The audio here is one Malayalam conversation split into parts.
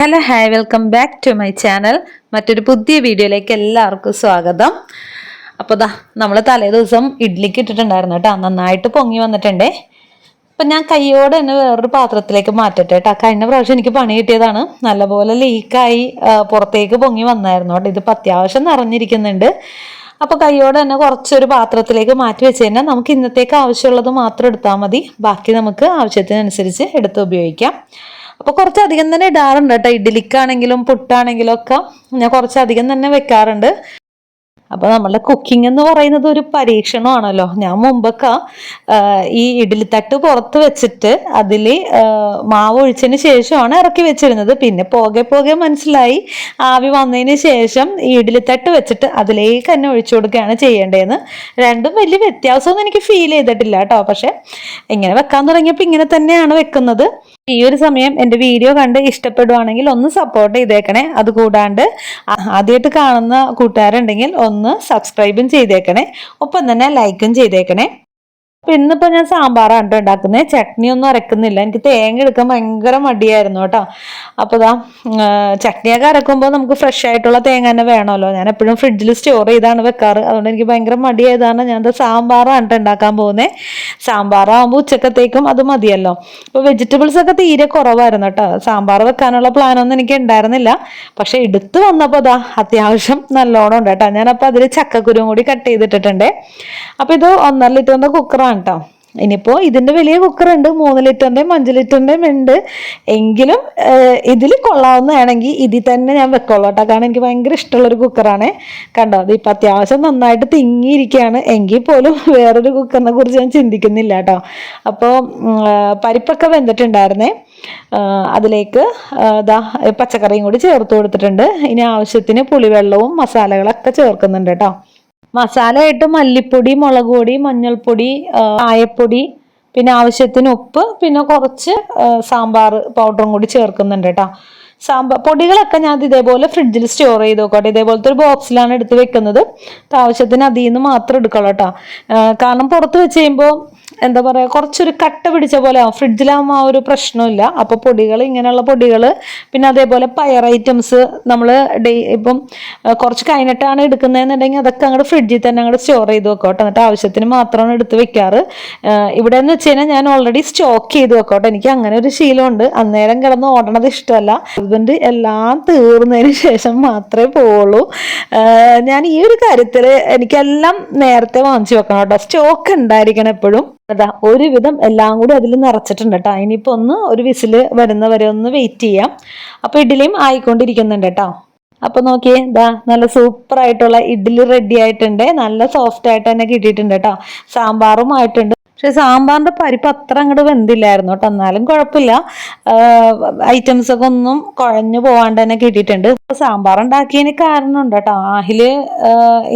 Hello hi welcome back to my channel. മറ്റൊരു പുതിയ വീഡിയോയിലേക്ക് എല്ലാവർക്കും സ്വാഗതം. അപ്പോൾ ദാ നമ്മൾ തലേ ദിവസം ഇഡ്ഡലിക്ക് ഇട്ടിട്ടുണ്ടായിരുന്നു കേട്ടോ. നന്നായിട്ട് പൊങ്ങി വന്നിട്ടുണ്ടേ. അപ്പം ഞാൻ കൈയോടെ തന്നെ വേറൊരു പാത്രത്തിലേക്ക് മാറ്റട്ടെ കേട്ടോ. കഴിഞ്ഞ പ്രാവശ്യം എനിക്ക് പണി കിട്ടിയതാണ്. നല്ലപോലെ ലീക്കായി പുറത്തേക്ക് പൊങ്ങി വന്നായിരുന്നു കേട്ടോ. ഇതിപ്പോൾ അത്യാവശ്യം നിറഞ്ഞിരിക്കുന്നുണ്ട്. അപ്പോൾ കൈയോടെ തന്നെ കുറച്ചൊരു പാത്രത്തിലേക്ക് മാറ്റി വെച്ച് കഴിഞ്ഞാൽ നമുക്ക് ഇന്നത്തേക്ക് ആവശ്യമുള്ളത് മാത്രം എടുത്താൽ മതി. ബാക്കി നമുക്ക് ആവശ്യത്തിനനുസരിച്ച് എടുത്ത് ഉപയോഗിക്കാം. അപ്പോൾ കുറച്ചധികം തന്നെ ഇടാറുണ്ട് കേട്ടോ. ഇഡ്ഡലിക്കാണെങ്കിലും പുട്ടാണെങ്കിലും ഒക്കെ ഞാൻ കുറച്ചധികം തന്നെ വെക്കാറുണ്ട്. അപ്പോൾ നമ്മളുടെ കുക്കിംഗ് എന്ന് പറയുന്നത് ഒരു പരീക്ഷണമാണല്ലോ. ഞാൻ മുമ്പൊക്കെ ഈ ഇഡ്ഡലിത്തട്ട് പുറത്ത് വെച്ചിട്ട് അതിൽ മാവ് ഒഴിച്ചതിന് ശേഷമാണ് ഇറക്കി വെച്ചിരുന്നത്. പിന്നെ പോകെ പോകെ മനസ്സിലായി. ആവി വന്നതിന് ശേഷം ഈ ഇഡ്ഡലിത്തട്ട് വെച്ചിട്ട് അതിലേക്ക് തന്നെ ഒഴിച്ചു കൊടുക്കുകയാണ് ചെയ്യേണ്ടതെന്ന്. രണ്ടും വലിയ വ്യത്യാസമൊന്നും എനിക്ക് ഫീൽ ചെയ്തിട്ടില്ല കേട്ടോ. പക്ഷെ ഇങ്ങനെ വെക്കാൻ തുടങ്ങിയപ്പോൾ ഇങ്ങനെ തന്നെയാണ് വെക്കുന്നത്. ഈ ഒരു സമയം എന്റെ വീഡിയോ കണ്ട് ഇഷ്ടപ്പെടുവാണെങ്കിൽ ഒന്ന് സപ്പോർട്ട് ചെയ്തേക്കണേ. അതുകൂടാണ്ട് ആദ്യമായിട്ട് കാണുന്ന കൂട്ടുകാരുണ്ടെങ്കിൽ ഒന്ന് സബ്സ്ക്രൈബും ചെയ്തേക്കണേ. ഒപ്പം തന്നെ ലൈക്കും ചെയ്തേക്കണേ. അപ്പൊ ഇന്നിപ്പോ ഞാൻ സാമ്പാറാണ് കേട്ടോ ഉണ്ടാക്കുന്നത് ചട്നി ഒന്നും അരക്കുന്നില്ല. എനിക്ക് തേങ്ങ എടുക്കാൻ ഭയങ്കര മടിയായിരുന്നു കേട്ടോ. അപ്പൊ ഇതാ ചട്നിയൊക്കെ അരക്കുമ്പോൾ നമുക്ക് ഫ്രഷ് ആയിട്ടുള്ള തേങ്ങ തന്നെ വേണമല്ലോ. ഞാൻ എപ്പോഴും ഫ്രിഡ്ജിൽ സ്റ്റോർ ചെയ്താണ് വെക്കാറ്. അതുകൊണ്ട് എനിക്ക് ഭയങ്കര മടിയായതാണ് ഞാൻ സാമ്പാറാണ് കേട്ടോ ഉണ്ടാക്കാൻ പോകുന്നത് സാമ്പാറാകുമ്പോൾ ഉച്ചക്കത്തേക്കും അത് മതിയല്ലോ. ഇപ്പൊ വെജിറ്റബിൾസ് ഒക്കെ തീരെ കുറവായിരുന്നു കേട്ടോ. സാമ്പാർ വെക്കാനുള്ള പ്ലാനൊന്നും എനിക്ക് ഉണ്ടായിരുന്നില്ല. പക്ഷെ എടുത്തു വന്നപ്പോൾ അതാ അത്യാവശ്യം നല്ലോണം ഉണ്ട് കേട്ടോ. ഞാനപ്പോൾ അതിൽ ചക്കക്കുരും കൂടി കട്ട് ചെയ്തിട്ടിട്ടുണ്ട്. അപ്പൊ ഇത് ഒന്നര വന്ന കുക്കറാണ് കേട്ടോ ഇനിയിപ്പോൾ ഇതിന്റെ വലിയ കുക്കറുണ്ട്. മൂന്ന് ലിറ്ററിന്റെയും അഞ്ച് ലിറ്ററിന്റെയും ഉണ്ട്. എങ്കിലും ഇതിൽ കൊള്ളാവുന്നതാണെങ്കിൽ ഇതിൽ തന്നെ ഞാൻ വെക്കുള്ളൂ കേട്ടോ. കാരണം എനിക്ക് ഭയങ്കര ഇഷ്ടമുള്ളൊരു കുക്കറാണ്. കണ്ടോ അത് ഇപ്പം അത്യാവശ്യം നന്നായിട്ട് തിങ്ങിയിരിക്കുകയാണ്. എങ്കിൽ പോലും വേറൊരു കുക്കറിനെ കുറിച്ച് ഞാൻ ചിന്തിക്കുന്നില്ല കേട്ടോ. അപ്പോൾ പരിപ്പൊക്കെ വെന്തിട്ടുണ്ടായിരുന്നേ. അതിലേക്ക് ഇതാ പച്ചക്കറിയും കൂടി ചേർത്ത് കൊടുത്തിട്ടുണ്ട്. ഇനി ആവശ്യത്തിന് പുളിവെള്ളവും മസാലകളൊക്കെ ചേർക്കുന്നുണ്ട് കേട്ടോ. മസാലയായിട്ട് മല്ലിപ്പൊടി മുളക് പൊടി മഞ്ഞൾപ്പൊടി ആയപ്പൊടി പിന്നെ ആവശ്യത്തിന് ഉപ്പ് പിന്നെ കുറച്ച് സാമ്പാർ പൗഡറും കൂടി ചേർക്കുന്നുണ്ട് കേട്ടോ. സാമ്പാർ പൊടികളൊക്കെ ഞാൻ ഇത് ഇതേപോലെ ഫ്രിഡ്ജിൽ സ്റ്റോർ ചെയ്ത് നോക്കട്ടെ ഇതേപോലത്തെ ഒരു ബോക്സിലാണ് എടുത്ത് വെക്കുന്നത്. അപ്പം ആവശ്യത്തിന് അതിൽ നിന്ന് മാത്രം എടുക്കുള്ളൂ കേട്ടോ കാരണം പുറത്ത് വെച്ച് കഴിയുമ്പോൾ എന്താ പറയുക കുറച്ചൊരു കട്ട പിടിച്ച പോലെ ആവും ഫ്രിഡ്ജിലാകുമ്പോൾ ആ ഒരു പ്രശ്നമില്ല. അപ്പോൾ പൊടികൾ ഇങ്ങനെയുള്ള പൊടികൾ പിന്നെ അതേപോലെ പയർ ഐറ്റംസ് നമ്മൾ ഡേ ഇപ്പം കുറച്ച് കഴിഞ്ഞിട്ടാണ് എടുക്കുന്നതെന്നുണ്ടെങ്കിൽ അതൊക്കെ അങ്ങോട്ട് ഫ്രിഡ്ജിൽ തന്നെ അങ്ങോട്ട് സ്റ്റോർ ചെയ്ത് വെക്കോട്ടെ എന്നിട്ട് ആവശ്യത്തിന് മാത്രമാണ് എടുത്ത് വെക്കാറ്. ഇവിടെ എന്ന് വെച്ച് കഴിഞ്ഞാൽ ഞാൻ ഓൾറെഡി സ്റ്റോക്ക് ചെയ്ത് വെക്കോട്ടെ എനിക്ക് അങ്ങനെ ഒരു ശീലമുണ്ട്. അന്നേരം കിടന്ന് ഓടണത് ഇഷ്ടമല്ല. ഹസ്ബൻഡ് എല്ലാം തീർന്നതിന് ശേഷം മാത്രമേ പോവുള്ളൂ. ഞാൻ ഈ ഒരു കാര്യത്തിൽ എനിക്കെല്ലാം നേരത്തെ വാങ്ങിച്ചു വെക്കണം കേട്ടോ. സ്റ്റോക്ക് ഉണ്ടായിരിക്കണം എപ്പോഴും. അതാ ഒരുവിധം എല്ലാം കൂടി അതിൽ നിറച്ചിട്ടുണ്ട് കേട്ടോ. ഇനിയിപ്പോൾ ഒന്ന് ഒരു വിസിൽ വരുന്നവരെ ഒന്ന് വെയിറ്റ് ചെയ്യാം. അപ്പോൾ ഇഡ്ഡലിയും ആയിക്കൊണ്ടിരിക്കുന്നുണ്ട് കേട്ടോ. അപ്പൊ നോക്കിയേ ദാ നല്ല സൂപ്പർ ആയിട്ടുള്ള ഇഡ്ഡലി റെഡി ആയിട്ടുണ്ട്. നല്ല സോഫ്റ്റ് ആയിട്ട് തന്നെ കിട്ടിയിട്ടുണ്ട് കേട്ടോ. സാമ്പാറും ആയിട്ടുണ്ട്. പക്ഷെ സാമ്പാറിന്റെ പരിപ്പ് അത്ര അങ്ങോട്ട് വെന്തില്ലായിരുന്നു കേട്ടോ. എന്നാലും കുഴപ്പമില്ല. ഐറ്റംസ് ഒക്കെ ഒന്നും കുഴഞ്ഞു പോവാണ്ട് തന്നെ കിട്ടിയിട്ടുണ്ട്. സാമ്പാർ ഉണ്ടാക്കിയതിന് കാരണമുണ്ട് കേട്ടോ. ആഹിൽ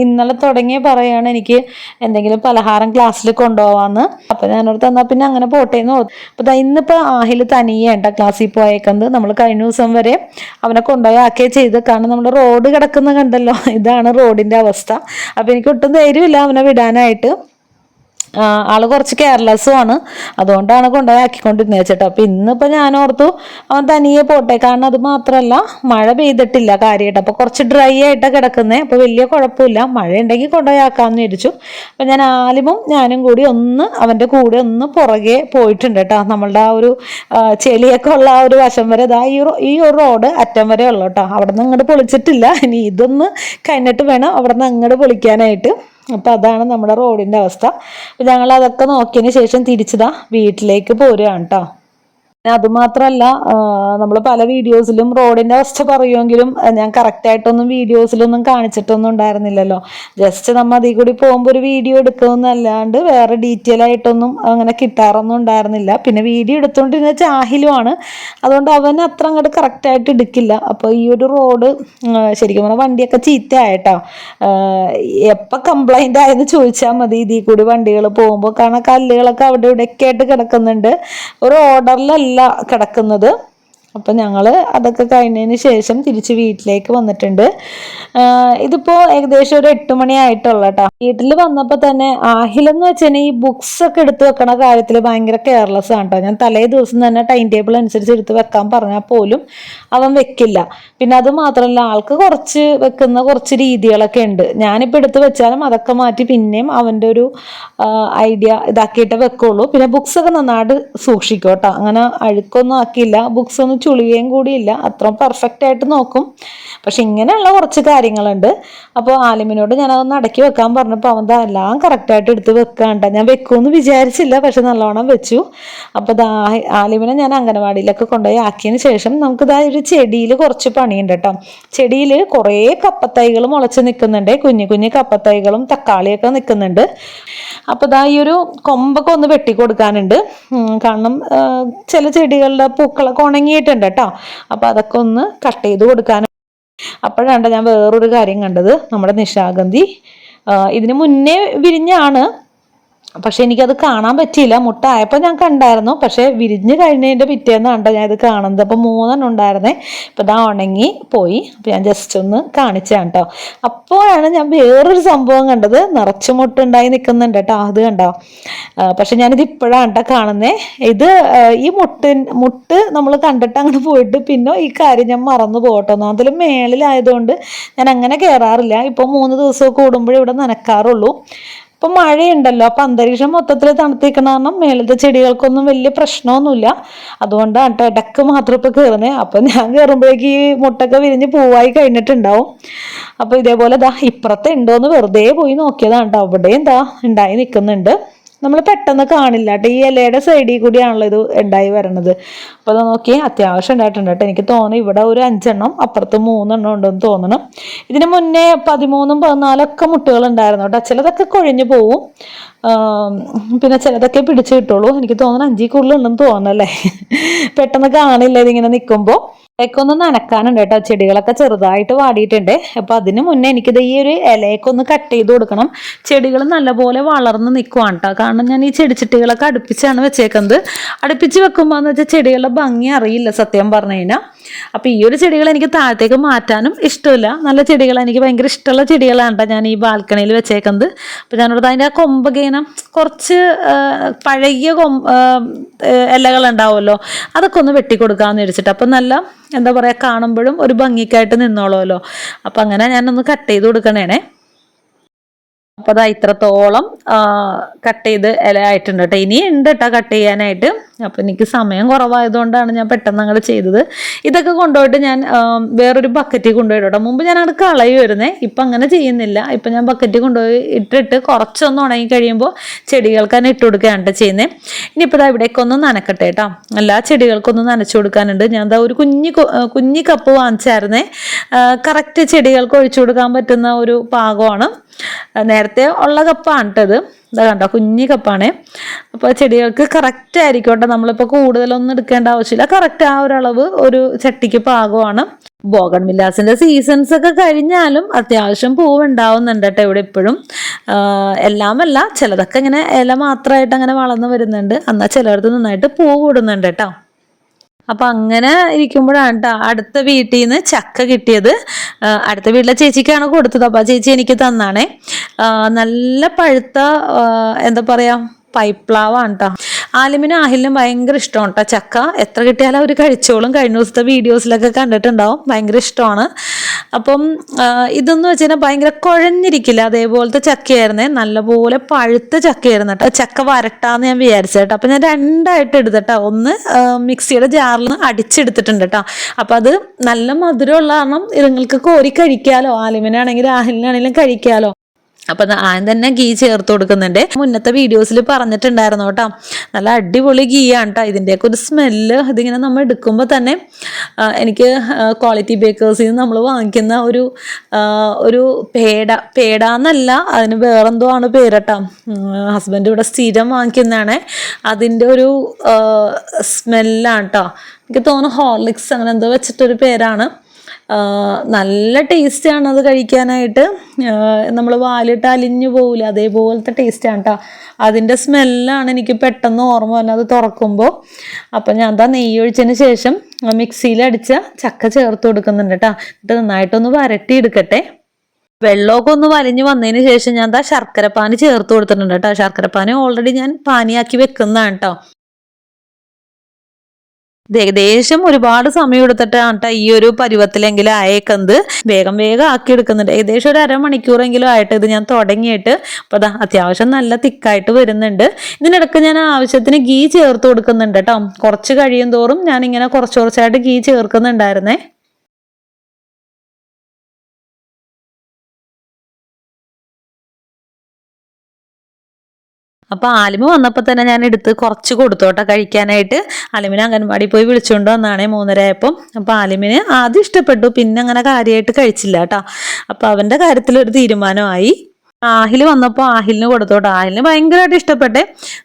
ഇന്നലെ തുടങ്ങി പറയാണ് എനിക്ക് എന്തെങ്കിലും പലഹാരം ക്ലാസ്സിൽ കൊണ്ടുപോവാന്ന്. അപ്പൊ ഞാനോട് തന്നാ പിന്നെ അങ്ങനെ പോട്ടെ എന്ന് ഓർത്തു അപ്പൊ ദാ ഇന്നിപ്പോ ആഹിൽ തനിയെ കേട്ടോ ക്ലാസ്സിൽ പോയേക്കുന്നത്. നമ്മൾ കഴിഞ്ഞ ദിവസം വരെ അവനെ കൊണ്ടുപോയി ആക്കേ ചെയ്ത് കാരണം നമ്മുടെ റോഡ് കിടക്കുന്ന കണ്ടല്ലോ. ഇതാണ് റോഡിന്റെ അവസ്ഥ. അപ്പൊ എനിക്ക് ഒട്ടും ധൈര്യമില്ല അവനെ വിടാനായിട്ട്. ആൾ കുറച്ച് കെയർലെസ്സും ആണ്. അതുകൊണ്ടാണ് കൊണ്ടുപോയി ആക്കിക്കൊണ്ടിരുന്നത് ചേട്ടാ. അപ്പൊ ഇന്നിപ്പോ ഞാൻ ഓർത്തു അവൻ തനിയെ പോട്ടെ. കാരണം അത് മാത്രമല്ല മഴ പെയ്തിട്ടില്ല കാര്യമായിട്ട്. അപ്പൊ കുറച്ച് ഡ്രൈ ആയിട്ടാണ് കിടക്കുന്നത് അപ്പൊ വലിയ കുഴപ്പമില്ല. മഴ ഉണ്ടെങ്കിൽ കൊണ്ടുപോയി ആക്കാമെന്ന് വിചാരിച്ചു. അപ്പൊ ഞാൻ ആലിമും ഞാനും കൂടി ഒന്ന് അവന്റെ കൂടെ ഒന്ന് പുറകെ പോയിട്ടുണ്ട് കേട്ടോ. നമ്മളുടെ ആ ഒരു ചെളിയൊക്കെ ഉള്ള ആ ഒരു വശം വരെ. ഇതാ ഈ ഈ ഒരു റോഡ് അറ്റം വരെ ഉള്ളു കേട്ടോ. അവിടെ നിന്ന് അങ്ങോട്ട് പൊളിച്ചിട്ടില്ല. ഇനി ഇതൊന്ന് കഴിഞ്ഞിട്ട് വേണം അവിടെ നിന്ന് അങ്ങോട്ട് പൊളിക്കാനായിട്ട്. അപ്പം അതാണ് നമ്മുടെ റോഡിന്റെ അവസ്ഥ. അപ്പം ഞങ്ങൾ അതൊക്കെ നോക്കിയതിന് ശേഷം തിരിച്ചതാ വീട്ടിലേക്ക് പോരുകയാണ് കേട്ടോ അതുമാത്രമല്ല നമ്മൾ പല വീഡിയോസിലും റോഡിന്റെ അവസ്ഥ പറയുമെങ്കിലും ഞാൻ കറക്റ്റായിട്ടൊന്നും വീഡിയോസിലൊന്നും കാണിച്ചിട്ടൊന്നും ഉണ്ടായിരുന്നില്ലല്ലോ. ജസ്റ്റ് നമ്മൾ അതിൽ കൂടി പോകുമ്പോൾ ഒരു വീഡിയോ എടുക്കുമെന്നല്ലാണ്ട് വേറെ ഡീറ്റെയിൽ ആയിട്ടൊന്നും അങ്ങനെ കിട്ടാറൊന്നും ഉണ്ടായിരുന്നില്ല. പിന്നെ വീഡിയോ എടുത്തുകൊണ്ടിരുന്ന ചാഹിലുമാണ്. അതുകൊണ്ട് അവൻ അത്ര അങ്ങോട്ട് കറക്റ്റായിട്ട് എടുക്കില്ല. അപ്പോൾ ഈ ഒരു റോഡ് ശരിക്കും പറഞ്ഞാൽ വണ്ടിയൊക്കെ ചീത്തയായിട്ടോ. എപ്പോൾ കംപ്ലൈന്റ് ആയെന്ന് ചോദിച്ചാൽ മതി. ഇതിൽ കൂടി വണ്ടികൾ പോകുമ്പോൾ കാരണം കല്ലുകളൊക്കെ അവിടെ ഇവിടെയൊക്കെ ആയിട്ട് കിടക്കുന്നുണ്ട്. ഒരു ഓർഡറിലല്ല കിടക്കുന്നത്. അപ്പം ഞങ്ങൾ അതൊക്കെ കഴിഞ്ഞതിന് ശേഷം തിരിച്ച് വീട്ടിലേക്ക് വന്നിട്ടുണ്ട്. ഇതിപ്പോൾ ഏകദേശം ഒരു എട്ട് മണി കേട്ടോ വീട്ടിൽ വന്നപ്പോൾ തന്നെ ആഹിലെന്ന് വെച്ചാൽ ഈ ബുക്സ് ഒക്കെ എടുത്ത് വെക്കണ കാര്യത്തിൽ ഭയങ്കര കെയർലെസ് ആണ് കേട്ടോ ഞാൻ തലേ ദിവസം തന്നെ ടൈം ടേബിൾ അനുസരിച്ച് എടുത്ത് വെക്കാൻ പറഞ്ഞാൽ പോലും അവൻ വെക്കില്ല. പിന്നെ അത് മാത്രമല്ല ആൾക്ക് കുറച്ച് വെക്കുന്ന കുറച്ച് രീതികളൊക്കെ ഉണ്ട്. ഞാനിപ്പോൾ എടുത്ത് വെച്ചാലും അതൊക്കെ മാറ്റി പിന്നെയും അവന്റെ ഒരു ഐഡിയ ഇതാക്കിയിട്ട് വെക്കുള്ളൂ. പിന്നെ ബുക്സ് ഒക്കെ നന്നായിട്ട് സൂക്ഷിക്കും കേട്ടോ അങ്ങനെ അഴുക്കൊന്നും ആക്കിയില്ല. ബുക്സ് ഒന്നും ചുളിയുകയും കൂടിയില്ല. അത്ര പെർഫെക്റ്റ് ആയിട്ട് നോക്കും. പക്ഷെ ഇങ്ങനെയുള്ള കുറച്ച് കാര്യങ്ങളുണ്ട്. അപ്പോൾ ആലിമിനോട് ഞാനതൊന്ന് അടക്കി വെക്കാൻ പറഞ്ഞപ്പോൾ അവൻ എല്ലാം കറക്റ്റായിട്ട് എടുത്ത് വെക്കാണ്ട ഞാൻ വെക്കുമെന്ന് വിചാരിച്ചില്ല പക്ഷെ നല്ലോണം വെച്ചു. അപ്പോൾ ദാ ആലിമിനെ ഞാൻ അംഗനവാടിയിലൊക്കെ കൊണ്ടുപോയി ആക്കിയതിന് ശേഷം നമുക്ക് ദാ ഒരു ചെടിയിൽ കുറച്ച് പണിയുണ്ട് കേട്ടോ ചെടിയിൽ കുറേ കപ്പത്തൈകൾ മുളച്ച് നിൽക്കുന്നുണ്ട് കുഞ്ഞു കുഞ്ഞു കപ്പത്തൈകളും തക്കാളിയൊക്കെ നിൽക്കുന്നുണ്ട്. അപ്പോൾ ദാ ഈ ഒരു കൊമ്പൊക്കെ ഒന്ന് വെട്ടി കൊടുക്കാനുണ്ട്. കാരണം ചില ചെടികളുടെ പൂക്കളൊക്കെ ഉണങ്ങിയിട്ടുണ്ട് കേട്ടോ അപ്പോൾ അതൊക്കെ ഒന്ന് കട്ട് ചെയ്ത് കൊടുക്കാനും അപ്പോഴാണ് ഞാൻ വേറൊരു കാര്യം കണ്ടത്. നമ്മുടെ നിശാഗന്ധി ഇതിന് മുന്നേ വിരിഞ്ഞാണ് പക്ഷെ എനിക്കത് കാണാൻ പറ്റിയില്ല. മുട്ട ആയപ്പോൾ ഞാൻ കണ്ടായിരുന്നു. പക്ഷേ വിരിഞ്ഞ് കഴിഞ്ഞതിന്റെ കണ്ടോ ഞാൻ ഇത് കാണുന്നത്. അപ്പോൾ മൂന്നെണ്ണം ഉണ്ടായിരുന്നേ. അപ്പോൾ ഇതാ ഉണങ്ങി പോയി. അപ്പോൾ ഞാൻ ജസ്റ്റ് ഒന്ന് കാണിച്ചാണ് കേട്ടോ അപ്പോഴാണ് ഞാൻ വേറൊരു സംഭവം കണ്ടത്. നിറച്ച് മുട്ട ഉണ്ടായി നിൽക്കുന്നുണ്ട് കേട്ടോ അത് കണ്ടോ? പക്ഷെ ഞാനിത് ഇപ്പോഴാണ് കേട്ടോ കാണുന്നേ. ഇത് ഈ മുട്ട മുട്ട് നമ്മൾ കണ്ടിട്ട് അങ്ങോട്ട് പോയിട്ട് പിന്നെ ഈ കാര്യം ഞാൻ മറന്നു പോകട്ടോ. അതിൽ മേളിലായതുകൊണ്ട് ഞാൻ അങ്ങനെ കയറാറില്ല ഇപ്പോൾ മൂന്ന് ദിവസം കൂടുമ്പോഴേ ഇവിടെ നനക്കാറുള്ളൂ. ഇപ്പം മഴയുണ്ടല്ലോ അപ്പം അന്തരീക്ഷം മൊത്തത്തിൽ തണുത്തിരിക്കണ കാരണം മേലത്തെ ചെടികൾക്കൊന്നും വലിയ പ്രശ്നമൊന്നുമില്ല. അതുകൊണ്ടാണ് ഇടയ്ക്ക് മാത്രം ഇപ്പൊ കയറുന്നത് അപ്പം ഞാൻ കയറുമ്പോഴേക്ക് ഈ മുട്ടൊക്കെ വിരിഞ്ഞ് പൂവായി കഴിഞ്ഞിട്ടുണ്ടാവും. അപ്പോൾ ഇതേപോലെ ദാ ഇപ്പുറത്തെ ഉണ്ടോ എന്ന് വെറുതെ പോയി നോക്കിയതാണ് കേട്ടോ അവിടെയും ദാ ഉണ്ടായി നിൽക്കുന്നുണ്ട് നമ്മൾ പെട്ടെന്ന് കാണില്ല. കേട്ടോ ഈ ഇലയുടെ സൈഡിൽ കൂടിയാണല്ലോ ഇത് ഉണ്ടായി വരണത്. അപ്പോൾ നോക്കി അത്യാവശ്യം ഉണ്ടായിട്ടുണ്ട് കേട്ടോ എനിക്ക് തോന്നുന്നു ഇവിടെ ഒരു അഞ്ചെണ്ണം അപ്പുറത്ത് മൂന്നെണ്ണം ഉണ്ടെന്ന് തോന്നണം. ഇതിന് മുന്നേ പതിമൂന്നും പതിനാലൊക്കെ മുട്ടുകൾ ഉണ്ടായിരുന്നു കേട്ടോ ചിലതൊക്കെ കൊഴിഞ്ഞു പോവും. പിന്നെ ചിലതൊക്കെ പിടിച്ചു കിട്ടുള്ളൂ. എനിക്ക് തോന്നുന്നു അഞ്ചിൽ കൂടുതലുണ്ടെന്ന് തോന്നുന്നല്ലേ പെട്ടെന്ന് കാണില്ല ഇതിങ്ങനെ നിൽക്കുമ്പോൾ ഇലയൊക്കെ നനക്കാനുണ്ട് കേട്ടോ. ചെടികളൊക്കെ ചെറുതായിട്ട് വാടിയിട്ടുണ്ട്. അപ്പോൾ അതിന് മുന്നേ എനിക്കിത് ഈ ഒരു ഇലയൊക്കെ ഒന്ന് കട്ട് ചെയ്ത് കൊടുക്കണം. ചെടികൾ നല്ലപോലെ വളർന്ന് നിൽക്കുവാണ് കേട്ടോ കാരണം ഞാൻ ഈ ചെടിച്ചട്ടികളൊക്കെ അടുപ്പിച്ചാണ് വെച്ചേക്കുന്നത്. അടുപ്പിച്ച് വെക്കുമ്പോൾ എന്ന് വെച്ചാൽ ചെടികളുടെ ഭംഗി അറിയില്ല സത്യം പറഞ്ഞു കഴിഞ്ഞാൽ അപ്പോൾ ഈ ഒരു ചെടികൾ എനിക്ക് താഴത്തേക്ക് മാറ്റാനും ഇഷ്ടമില്ല. നല്ല ചെടികൾ എനിക്ക് ഭയങ്കര ഇഷ്ടമുള്ള ചെടികളാണ് ഞാൻ ഈ ബാൽക്കണിയിൽ വെച്ചേക്കുന്നത്. അപ്പോൾ ഞാനിവിടെ അതിന്റെ ആ കൊമ്പൊക്കെ ഇങ്ങനെ കുറച്ച് പഴകിയ കൊമ്പ് ഇലകൾ ഉണ്ടാവുമല്ലോ അതൊക്കെ ഒന്ന് വെട്ടിക്കൊടുക്കാമെന്ന് വിചാരിച്ചിട്ട്. അപ്പം നല്ല എന്താ പറയുക കാണുമ്പോഴും ഒരു ഭംഗിക്കായിട്ട് നിന്നോളുമല്ലോ. അപ്പം അങ്ങനെ ഞാനൊന്ന് കട്ട് ചെയ്ത് കൊടുക്കണേണേ. അപ്പോൾ അതാ ഇത്രത്തോളം കട്ട് ചെയ്ത് ഇല ആയിട്ടുണ്ട് കേട്ടോ ഇനി ഉണ്ട് കേട്ടോ കട്ട് ചെയ്യാനായിട്ട്. അപ്പോൾ എനിക്ക് സമയം കുറവായതുകൊണ്ടാണ് ഞാൻ പെട്ടെന്ന് അങ്ങോട്ട് ചെയ്തത്. ഇതൊക്കെ കൊണ്ടുപോയിട്ട് ഞാൻ വേറൊരു ബക്കറ്റിൽ കൊണ്ടുപോയിട്ട്. മുമ്പ് ഞാൻ അങ്ങോട്ട് കളയുമായിരുന്നേ ഇപ്പം അങ്ങനെ ചെയ്യുന്നില്ല. ഇപ്പം ഞാൻ ബക്കറ്റിൽ കൊണ്ടുപോയി ഇട്ടിട്ട് കുറച്ചൊന്ന് ഉണങ്ങി കഴിയുമ്പോൾ ചെടികൾക്ക് തന്നെ ഇട്ട് കൊടുക്കുകയാണ് ചെയ്യുന്നത് ഇനിയിപ്പോൾ ഇതാ ഇവിടേക്കൊന്ന് നനക്കട്ടെ കേട്ടോ എല്ലാ ചെടികൾക്കൊന്നും നനച്ചു കൊടുക്കാനുണ്ട്. ഞാൻ എന്താ ഒരു കുഞ്ഞി കുഞ്ഞി കപ്പ് വാങ്ങിച്ചായിരുന്നേ. കറക്റ്റ് ചെടികൾക്ക് ഒഴിച്ചു കൊടുക്കാൻ പറ്റുന്ന ഒരു പാകമാണ്. നേരത്തെ ഉള്ള കപ്പാണ് കേട്ടത് ഇതാ കണ്ടോ കുഞ്ഞി കപ്പാണേ. അപ്പോൾ ചെടികൾക്ക് കറക്റ്റ് ആയിരിക്കും കേട്ടോ. നമ്മളിപ്പോൾ കൂടുതലൊന്നും എടുക്കേണ്ട ആവശ്യമില്ല. കറക്റ്റ് ആ ഒരളവ് ഒരു ചട്ടിക്ക് പാകമാണ്. ബോഗൺ മില്ലാസിന്റെ സീസൺസ് ഒക്കെ കഴിഞ്ഞാലും അത്യാവശ്യം പൂവുണ്ടാവുന്നുണ്ട് കേട്ടോ ഇവിടെ ഇപ്പോഴും. എല്ലാമല്ല ചിലതൊക്കെ ഇങ്ങനെ ഇല മാത്രമായിട്ട് അങ്ങനെ വളർന്നു വരുന്നുണ്ട്. എന്നാൽ ചിലയിടത്ത് നന്നായിട്ട് പൂവ് കൂടുന്നുണ്ട് കേട്ടോ. അപ്പൊ അങ്ങനെ ഇരിക്കുമ്പോഴാണ് കേട്ടോ അടുത്ത വീട്ടിൽ നിന്ന് ചക്ക കിട്ടിയത്. അടുത്ത വീട്ടിലെ ചേച്ചിക്കാണ് കൊടുത്തത്. അപ്പൊ ആ ചേച്ചി എനിക്ക് തന്നാണേ. നല്ല പഴുത്ത എന്താ പറയാ പൈപ്പ്ലാവാണ് കേട്ടോ ആലിമിനും ആഹിലിനും ഭയങ്കര ഇഷ്ടമാണ് കേട്ടോ ചക്ക. എത്ര കിട്ടിയാലും അവർ കഴിച്ചോളും. കഴിഞ്ഞ ദിവസത്തെ വീഡിയോസിലൊക്കെ കണ്ടിട്ടുണ്ടാവും. ഭയങ്കര ഇഷ്ടമാണ്. അപ്പം ഇതെന്ന് വെച്ച് കഴിഞ്ഞാൽ ഭയങ്കര കുഴഞ്ഞിരിക്കില്ല. അതേപോലത്തെ ചക്കയായിരുന്നേ. നല്ലപോലെ പഴുത്ത ചക്കയായിരുന്നു കേട്ടോ. ചക്ക വരട്ടാന്ന് ഞാൻ വിചാരിച്ചു കേട്ടോ. അപ്പം ഞാൻ രണ്ടായിട്ട് എടുത്തട്ടോ. ഒന്ന് മിക്സിയുടെ ജാറിൽ നിന്ന് അടിച്ചെടുത്തിട്ടുണ്ട് കേട്ടോ. അപ്പം അത് നല്ല മധുരമുള്ള കാരണം ഇതുങ്ങൾക്ക് കോരി കഴിക്കാമല്ലോ ആലിമിനാണെങ്കിലും രാഹുലിനാണെങ്കിലും കഴിക്കാലോ. അപ്പം ആദ്യം തന്നെ ഗീ ചേർത്ത് കൊടുക്കുന്നുണ്ട്. മുന്നത്തെ വീഡിയോസിൽ പറഞ്ഞിട്ടുണ്ടായിരുന്നു കേട്ടോ. നല്ല അടിപൊളി ഗീ ആണ് കേട്ടോ ഇതിന്റെയൊക്കെ ഒരു സ്മെല്ല്. ഇതിങ്ങനെ നമ്മൾ എടുക്കുമ്പോൾ തന്നെ എനിക്ക് ക്വാളിറ്റി ബേക്കേഴ്സിൽ നിന്ന് നമ്മൾ വാങ്ങിക്കുന്ന ഒരു ഒരു പേട പേട എന്നല്ല അതിന് വേറെന്തോ ആണ് പേര് കേട്ടോ ഹസ്ബൻഡ് ഇവിടെ സ്ഥിരം വാങ്ങിക്കുന്നതാണ്. അതിന്റെ ഒരു സ്മെല്ലാണ് കേട്ടോ എനിക്ക് തോന്നുന്നു ഹോർലിക്സ് അങ്ങനെ എന്തോ വെച്ചിട്ടൊരു പേരാണ്. നല്ല ടേസ്റ്റാണ് അത് കഴിക്കാനായിട്ട്. നമ്മൾ വാലിട്ട് അലിഞ്ഞു പോകില്ല അതേപോലത്തെ ടേസ്റ്റാണ് കേട്ടോ അതിന്റെ സ്മെല്ലാണ് എനിക്ക് പെട്ടെന്ന് ഓർമ്മ വന്നത് അത് തുറക്കുമ്പോൾ അപ്പം ഞാൻ എന്താ നെയ്യ് ഒഴിച്ചതിന് ശേഷം മിക്സിയിൽ അടിച്ച ചക്ക ചേർത്ത് കൊടുക്കുന്നുണ്ട് കേട്ടോ എന്നിട്ട് നന്നായിട്ടൊന്ന് വരട്ടി എടുക്കട്ടെ. വെള്ളമൊക്കെ ഒന്ന് വലിഞ്ഞു വന്നതിന് ശേഷം ഞാൻ ദാ ശർക്കരപ്പാനി ചേർത്ത് കൊടുത്തിട്ടുണ്ട് കേട്ടോ ശർക്കരപ്പാനി ഓൾറെഡി ഞാൻ പാനിയാക്കി വെക്കുന്നതാണ് കേട്ടോ ഏകദേശം ഒരുപാട് സമയം എടുത്തിട്ടാണ് ട്ടോ ഈ ഒരു പരുവത്തിലെങ്കിലും അയക്കുന്നത് വേഗം വേഗം ആക്കി എടുക്കുന്നുണ്ട് ഏകദേശം ഒരു അരമണിക്കൂറെങ്കിലും ആയിട്ട് ഇത് ഞാൻ തുടങ്ങിയിട്ട് അപ്പോൾ അതാ അത്യാവശ്യം നല്ല തിക്കായിട്ട് വരുന്നുണ്ട്. ഇതിനിടക്ക് ഞാൻ ആവശ്യത്തിന് ഗീ ചേർത്ത് കൊടുക്കുന്നുണ്ട് കേട്ടോ. കുറച്ച് കഴിയും തോറും ഇങ്ങനെ കുറച്ച് കുറച്ചായിട്ട് ഗീ ചേർക്കുന്നുണ്ടായിരുന്നേ. അപ്പോൾ ആലിമ വന്നപ്പോൾ തന്നെ ഞാൻ എടുത്ത് കുറച്ച് കൊടുത്തോട്ടെ കഴിക്കാനായിട്ട്. ആലിമിനെ അംഗൻവാടി പോയി വിളിച്ചുകൊണ്ട് വന്നാണേ മൂന്നര ആയപ്പം അപ്പോൾ ആലിമിന് ആദ്യം ഇഷ്ടപ്പെട്ടു പിന്നെ അങ്ങനെ കാര്യമായിട്ട് കഴിച്ചില്ല കേട്ടോ. അപ്പോൾ അവന്റെ കാര്യത്തിൽ ഒരു തീരുമാനമായി. ആഹിൽ വന്നപ്പോൾ ആഹിലിന് കൊടുത്തോട്ടെ. ആഹിലിന് ഭയങ്കരമായിട്ട് ഇഷ്ടപ്പെട്ടെ.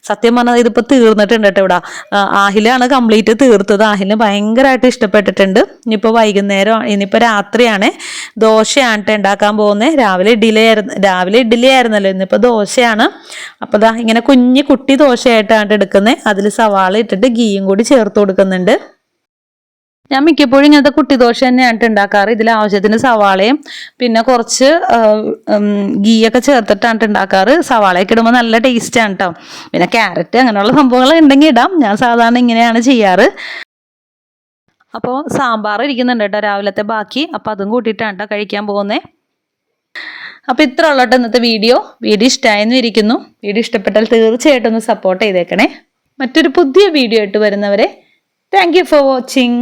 സത്യം പറഞ്ഞാൽ ഇതിപ്പോൾ തീർന്നിട്ടുണ്ട് കേട്ടോ ഇവിടെ. ആഹിലാണ് കംപ്ലീറ്റ് തീർത്തത്. ആഹിലിന് ഭയങ്കരമായിട്ട് ഇഷ്ടപ്പെട്ടിട്ടുണ്ട്. ഇനിയിപ്പോൾ വൈകുന്നേരം ഇനിയിപ്പോൾ രാത്രിയാണ്. ദോശയാണ് ഉണ്ടാക്കാൻ പോകുന്നത് രാവിലെ ഇഡ്ഡലി ആയിരുന്നു രാവിലെ ഇഡ്ഡലി ആയിരുന്നല്ലോ. ഇന്നിപ്പോൾ ദോശയാണ്. അപ്പോൾ ദാ ഇങ്ങനെ കുഞ്ഞ് കുട്ടി ദോശയായിട്ടാണ് എടുക്കുന്നത് അതിൽ സവാള ഇട്ടിട്ട് ഗീയും കൂടി ചേർത്ത് കൊടുക്കുന്നുണ്ട്. ഞാൻ മിക്കപ്പോഴും ഇങ്ങനത്തെ കുട്ടി ദോശ തന്നെയാണ് ഉണ്ടാക്കാറ്. ഇതിൽ ആവശ്യത്തിന് സവാളയും പിന്നെ കുറച്ച് ഗീയൊക്കെ ചേർത്തിട്ടാണ് ഉണ്ടാക്കാറ്. സവാളയൊക്കെ ഇടുമ്പോൾ നല്ല ടേസ്റ്റാണ് കേട്ടോ പിന്നെ ക്യാരറ്റ് അങ്ങനെയുള്ള സംഭവങ്ങൾ ഉണ്ടെങ്കിൽ ഇടാം. ഞാൻ സാധാരണ ഇങ്ങനെയാണ് ചെയ്യാറ്. അപ്പോൾ സാമ്പാർ ഇരിക്കുന്നുണ്ട് കേട്ടോ രാവിലത്തെ ബാക്കി. അപ്പോൾ അതും കൂട്ടിയിട്ടാണ് കേട്ടോ കഴിക്കാൻ പോകുന്നത് അപ്പോൾ ഇത്ര ഉള്ളട്ടോ ഇന്നത്തെ വീഡിയോ. വീഡിയോ ഇഷ്ടമായെന്ന് ഇരിക്കുന്നു വീഡിയോ ഇഷ്ടപ്പെട്ടാൽ തീർച്ചയായിട്ടും ഒന്ന് സപ്പോർട്ട് ചെയ്തേക്കണേ. മറ്റൊരു പുതിയ വീഡിയോ ആയിട്ട് വരുന്നവരെ താങ്ക് ഫോർ വാച്ചിങ്